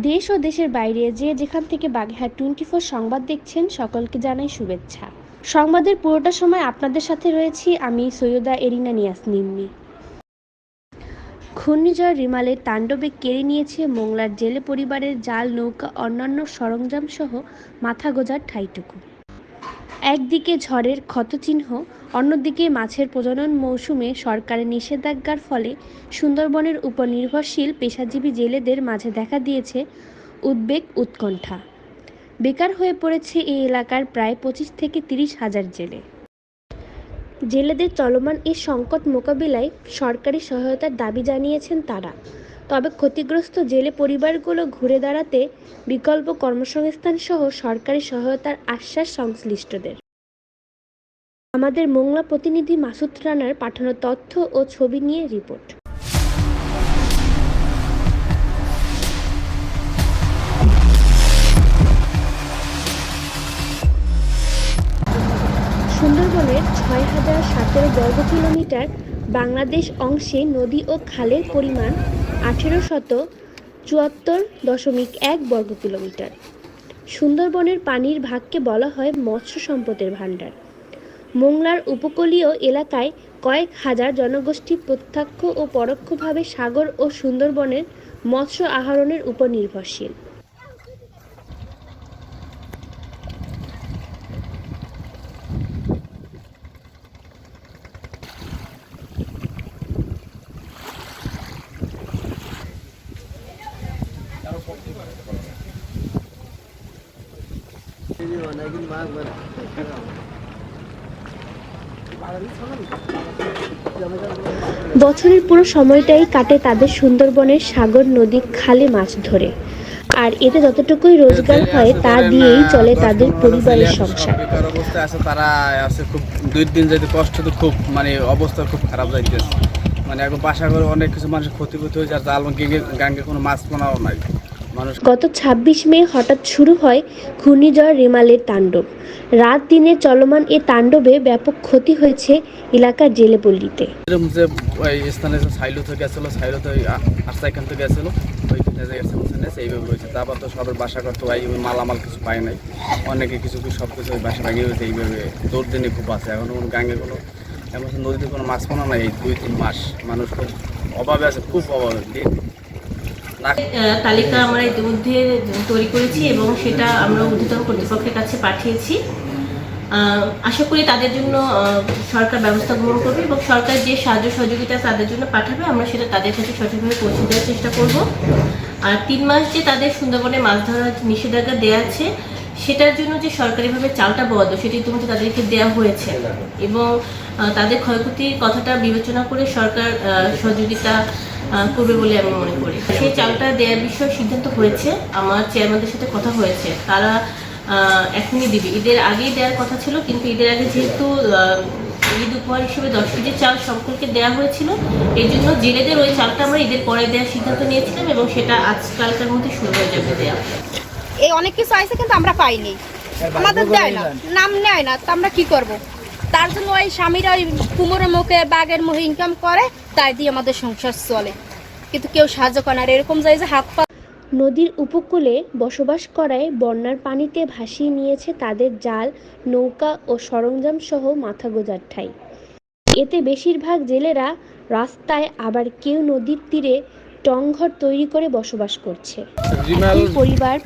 দেশ ও দেশের বাইরে যে যেখান থেকে বাগেরহাট টোয়েন্টি ফোর সংবাদ দেখছেন, সকলকে জানাই শুভেচ্ছা। সংবাদের পুরোটা সময় আপনাদের সাথে রয়েছি আমি সৈয়দা এরিনা নিয়াস নিম্নি ঘূর্ণিঝড় রিমালের তাণ্ডবে কেড়ে নিয়েছে মোংলার জেলে পরিবারের জাল, নৌকা, অন্যান্য সরঞ্জাম সহ মাথা গোজার ঠাইটুকু। একদিকে ঝড়ের ক্ষতচিহ্ন, অন্যদিকে মাছের প্রজনন মৌসুমে সরকারের নিষেধাজ্ঞার ফলে সুন্দরবনের উপর নির্ভরশীল পেশাজীবী জেলেদের মাঝে দেখা দিয়েছে উদ্বেগ উৎকণ্ঠা। বেকার হয়ে পড়েছে এই এলাকার প্রায় পঁচিশ থেকে তিরিশ হাজার জেলে। জেলেদের চলমান এই সংকট মোকাবিলায় সরকারি সহায়তার দাবি জানিয়েছেন তারা। তবে ক্ষতিগ্রস্ত জেলে পরিবারগুলো ঘুরে দাঁড়াতে বিকল্প কর্মসংস্থান সহ সরকারি সহায়তার আশ্বাস সংশ্লিষ্টদের। আমাদের মোংলা প্রতিনিধি মাসুদ রানার পাঠানো তথ্য ও ছবি নিয়ে রিপোর্ট। সুন্দরবনের ছয় হাজার সতেরো বর্গ কিলোমিটার বাংলাদেশ অংশে নদী ও খালের পরিমাণ আঠেরো শত চুয়াত্তর দশমিক এক বর্গ কিলোমিটার। সুন্দরবনের পানির ভাগকে বলা হয় মৎস্য সম্পদের ভাণ্ডার। মোংলার উপকূলীয় এলাকায় কয়েক হাজার জনগোষ্ঠী প্রত্যক্ষ ও পরোক্ষভাবে সাগর ও সুন্দরবনের মৎস্য আহরণের উপর নির্ভরশীল। বছরের পুরো সময়টাই কাটে তাদের সুন্দরবনের সাগর নদী খালে মাছ ধরে। আর এতে যতটুকুই রোজগার হয়, তা দিয়েই চলে তাদের পরিবারের সংসার। তারা আছে খুব দুই দিন যাইতে কষ্ট তো খুব মানে অবস্থা খুব খারাপ যাইতেছে মানে এখন বাসা করে অনেক কিছু মানুষের ক্ষতি ক্ষতি হয়েছে, আর জাল, গেঙ্গে কোনো মাছ পোনাও নাই। মানুষ গত ছাব্বিশ মে হঠাৎ শুরু হয় ঘূর্ণিঝড় রেমালের তাণ্ডব। রাত দিনে চলমান এ তাণ্ডবে ব্যাপক ক্ষতি হয়েছে এলাকার সাইলো থেকে গেছিল থেকে তারপর তো সবার বাসা করতে মালামাল কিছু পায় নাই। অনেকে কিছু কিছু বাসা এইভাবে খুব এখন কোনো এমন নদীতে কোনো মাছ নাই দুই, তিন মাস। মানুষ খুব অভাবে আছে, খুব অভাবে। তালিকা আমরা ইতিমধ্যে তৈরি করেছি এবং সেটা আমরা কর্তৃপক্ষের কাছে পাঠিয়েছি। আশা করি তাদের জন্য সরকার ব্যবস্থা গ্রহণ করবে এবং সরকার যে সাহায্য সহযোগিতা তাদের জন্য পাঠাবে, আমরা সেটা তাদের কাছে সঠিকভাবে পৌঁছে দেওয়ার চেষ্টা করব। আর তিন মাস যে তাদের সুন্দরবনে মাছ ধরার নিষেধাজ্ঞা দেওয়া আছে, সেটার জন্য যে সরকারিভাবে চালটা বরাদ্দ, সেটি ইতিমধ্যে তাদেরকে দেওয়া হয়েছে। এবং তাদের ক্ষয়ক্ষতির কথাটা বিবেচনা করে সরকার সহযোগিতা করবে বলে আমি মনে করি। সেই চালটা দেওয়ার বিষয়ে সিদ্ধান্ত হয়েছে। আমার চেয়ারম্যানদের সাথে কথা হয়েছে। তারা এখনই দিবে। ঈদের আগেই দেওয়ার কথা ছিল কিন্তু ঈদের আগে যেহেতু আহ, ঈদ উপহার হিসেবে দশ কেজি চাল সকলকে দেওয়া হয়েছিল এই জন্য জেলেদের ওই চালটা আমরা ঈদের পরে দেওয়ার সিদ্ধান্ত নিয়েছিলাম এবং সেটা আজকালকার মধ্যে শুরু হয়ে যাবে দেওয়া এই অনেক কিছু আইছে কিন্তু আমরা পাইনি। আমাদের দেয় না। নাম নেয় না। তো আমরা কি করব? তার জন্য ওই স্বামীরা ওই কুমোরের মুখে, বাঘের মুখে ইনকাম করে, তাই দিয়ে আমাদের সংসার চলে। কিন্তু কেউ সাহায্য করে না। আর এরকম যায় যে হাত পা নদীর উপকূলে বসবাস করায় বন্যার পানিতে ভাসিয়ে নিয়েছে তাদের জাল, নৌকা ও সরঞ্জাম সহ মাথা গোজার ঠাই। এতে বেশিরভাগ জেলেরা রাস্তায় আবার কেউ নদীর তীরে টংঘর তৈরি করে বসবাস করছে। এই পরিবার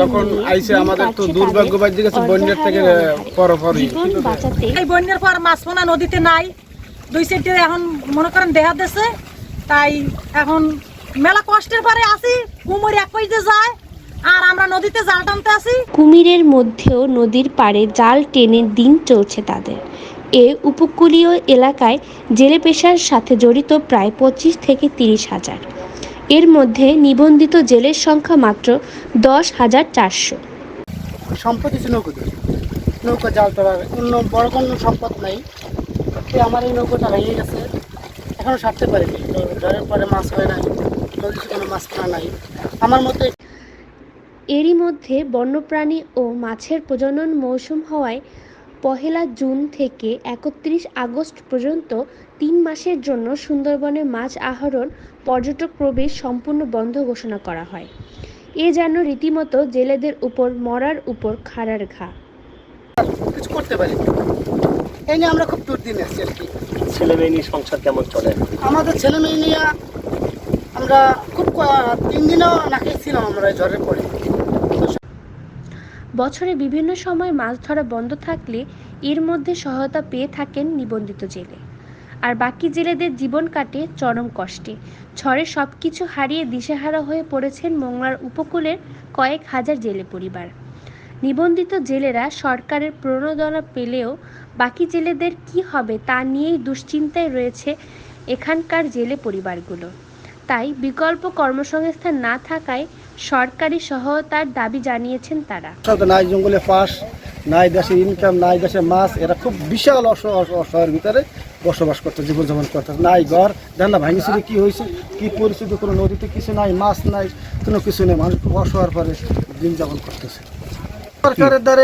যখন আইছে আমাদের তো কাটছে দুর্ভাগ্য তাদের গেছে বন্যার থেকে পরপরই জীবন বাঁচাতে এই বন্যার পর মাছ পোনা নদীতে নাই। দুই সাইডে এখন মনে করেন দেহা দেশে তাই এখন মেলা কষ্টের পরে আসি কুমোর এক পাইতে যায় আর আমরা নদীতে জাল টানতে আসি কুমিরের মধ্যেও নদীর পাড়ে জাল টেনে দিন চলছে তাদের। এ উপকূলীয় এলাকায় জেলে পেশার সাথে জড়িত প্রায় পঁচিশ থেকে তিরিশ হাজার। এর মধ্যে নিবন্ধিত জেলের সংখ্যা মাত্র দশ হাজার চারশো। সম্পদ হচ্ছে নৌকো নৌকা জাল তোলার অন্য বড় কোনো সম্পদ নাই। আমার এই নৌকোটা ভেঙে গেছে। এখনও সারতে পারিনি। ঝড়ের পরে মাছ হয় নাই নদীতে কোনো মাছ পাওয়া নাই। আমার মতে এরই মধ্যে বন্যপ্রাণী ও মাছের প্রজনন মৌসুম হওয়ায় পহেলা জুন থেকে একত্রিশ আগস্ট পর্যন্ত তিন মাসের জন্য সুন্দরবনে মাছ আহরণ পর্যটক প্রবেশ সম্পূর্ণ বন্ধ ঘোষণা করা হয়। এ যেন রীতিমতো জেলেদের উপর মরার উপর খাড়ার ঘা। কিছু করতে পারি? এই নিয়ে আমরা খুব দুর্দিন আর কি। ছেলে মেয়ে নিয়ে সংসার কেমন চলে? আমাদের ছেলে মেয়ে নিয়ে আমরা খুব তিন দিনও নাকি ছিলাম আমরা এই জ্বরের পরে। বছরে বিভিন্ন সময় মাছ ধরা বন্ধ থাকলে এর মধ্যে সহায়তা পেয়ে থাকেন নিবন্ধিত জেলে। আর বাকি জেলেদের জীবন কাটে চরম কষ্টে। ঝড়ে সব কিছু হারিয়ে দিশেহারা হয়ে পড়েছেন মোংলার উপকূলের কয়েক হাজার জেলে পরিবার। নিবন্ধিত জেলেরা সরকারের প্রণোদনা পেলেও বাকি জেলেদের কি হবে তা নিয়েই দুশ্চিন্তায় রয়েছে এখানকার জেলে পরিবারগুলো। তাই বিকল্প কর্মসংস্থান না থাকায় সরকারি সহায়তার দাবি জানিয়েছেন তারা। নাই জঙ্গলে পাস নাই দেশে ইনকাম নাই দেশে মাছ, এরা খুব বিশাল অস- অস- অসহায়ের ভিতরে বসবাস করতে, জীবনযাপন করতে। নাই ঘর দেন না ভাঙিছিল কি হয়েছে? কি পরিস্থিতি? কোনো নদীতে কিছু নাই, মাছ নাই, কোনো কিছু নেই, মানুষ খুব অসহায়ের পরে দিন যাপন করতেছে। সরকারের দ্বারা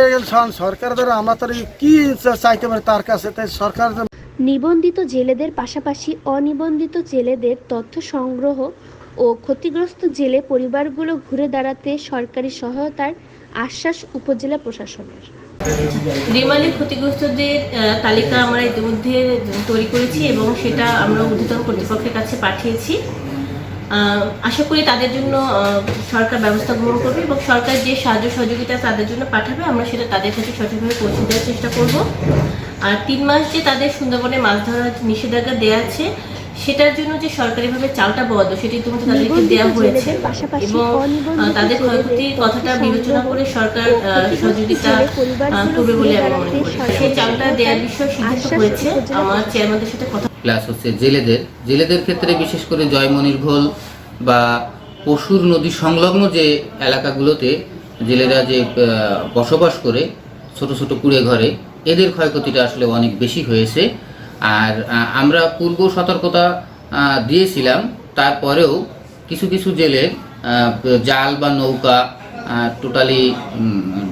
সরকারের দ্বারা আমরা তার কি চাইতে পারি তার কাছে? তাই সরকার নিবন্ধিত জেলেদের পাশাপাশি অনিবন্ধিত জেলেদের তথ্য সংগ্রহ ও ক্ষতিগ্রস্ত জেলে পরিবারগুলো ঘুরে দাঁড়াতে সরকারি সহায়তার আশ্বাস উপজেলা প্রশাসনের। রিমালে ক্ষতিগ্রস্তদের তালিকা আমরা ইতিমধ্যে তৈরি করেছি এবং সেটা আমরা ঊর্ধ্বতন কর্তৃপক্ষের কাছে পাঠিয়েছি। আশা করি তাদের জন্য সরকার ব্যবস্থা গ্রহণ করবে এবং সরকার যে সাহায্য সহযোগিতা তাদের জন্য পাঠাবে আমরা সেটা তাদের কাছে সঠিকভাবে পৌঁছে দেওয়ার চেষ্টা করব। আর তিন মাস যে তাদের সুন্দরবনে মাছ ধরার নিষেধাজ্ঞা দেওয়া আছে সেটার জন্য যে সরকারিভাবে চালটা বরাদ্দ সেটি ইতিমধ্যে তাদেরকে দেওয়া হয়েছে। এবং তাদের ক্ষয়ক্ষতির কথাটা বিবেচনা করে সরকার সহযোগিতা করবে বলে আমি মনে করি। সেই চালটা দেওয়ার বিষয়ে সিদ্ধান্ত হয়েছে। আমার চেয়ারম্যানদের সাথে কথা প্লাস হচ্ছে জেলেদের। জেলেদের ক্ষেত্রে বিশেষ করে জয়মনির্ভোল বা পশুর নদী সংলগ্ন যে এলাকাগুলোতে জেলেরা যে বসবাস করে ছোট ছোট কুড়ে ঘরে, এদের ক্ষয়ক্ষতিটা আসলে অনেক বেশি হয়েছে। আর আমরা পূর্ব সতর্কতা দিয়েছিলাম, তারপরেও কিছু কিছু জেলে জাল বা নৌকা টোটালি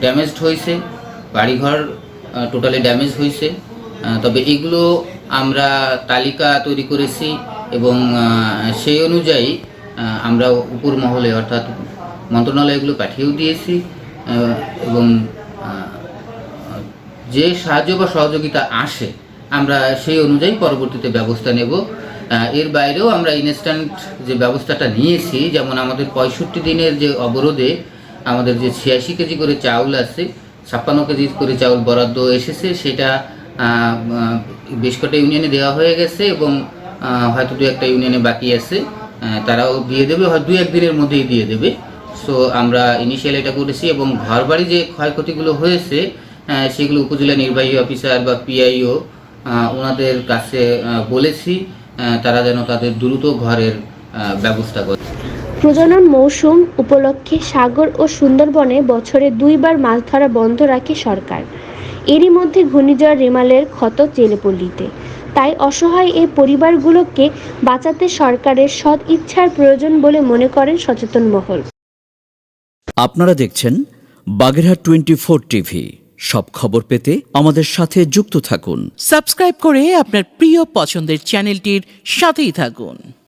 ড্যামেজড হয়েছে। বাড়িঘর টোটালি ড্যামেজ হয়েছে। তবে এগুলো আমরা তালিকা তৈরি করেছি এবং সেই অনুযায়ী আমরা উপর মহলে অর্থাৎ মন্ত্রণালয় এগুলো পাঠিয়েও দিয়েছি এবং যে সাহায্য বা সহযোগিতা আসে, আমরা সেই অনুযায়ী পরবর্তীতে ব্যবস্থা নেব। এর বাইরেও আমরা ইনস্ট্যান্ট যে ব্যবস্থাটা নিয়েছি, যেমন আমাদের পঁয়ষট্টি দিনের যে অবরোধে আমাদের যে ছিয়াশি কেজি করে চাউল আছে, ছাপ্পান্ন কেজি করে চাউল বরাদ্দ এসেছে, সেটা বেশ কটা ইউনিয়নে দেওয়া হয়ে গেছে এবং হয়তো দু একটা ইউনিয়নে বাকি আছে। তারাও দিয়ে দেবে হয়তো দু একদিনের মধ্যেই দিয়ে দেবে। সো আমরা ইনিশিয়াল এটা করেছি এবং ঘরবাড়ি যে ক্ষয়ক্ষতিগুলো হয়েছে সেগুলো উপজেলা নির্বাহী অফিসার বা পিআইও ওনাদের কাছে বলেছি তারা যেন তাদের দ্রুত ঘরের ব্যবস্থা করে। প্রজনন মৌসুম উপলক্ষে সাগর ও সুন্দরবনে বছরে দুইবার মাছ ধরা বন্ধ রাখে সরকার। এরই মধ্যে ঘূর্ণিঝড় রেমালের ক্ষত জেলেপল্লিতে তাই অসহায় এই পরিবারগুলোকে বাঁচাতে সরকারের সৎ ইচ্ছার প্রয়োজন বলে মনে করেন সচেতন মহল। আপনারা দেখছেন বাগেরহাট টোয়েন্টি ফোর টিভি। সব খবর পেতে আমাদের সাথে যুক্ত থাকুন। সাবস্ক্রাইব করে আপনার প্রিয় পছন্দের চ্যানেলটির সাথেই থাকুন।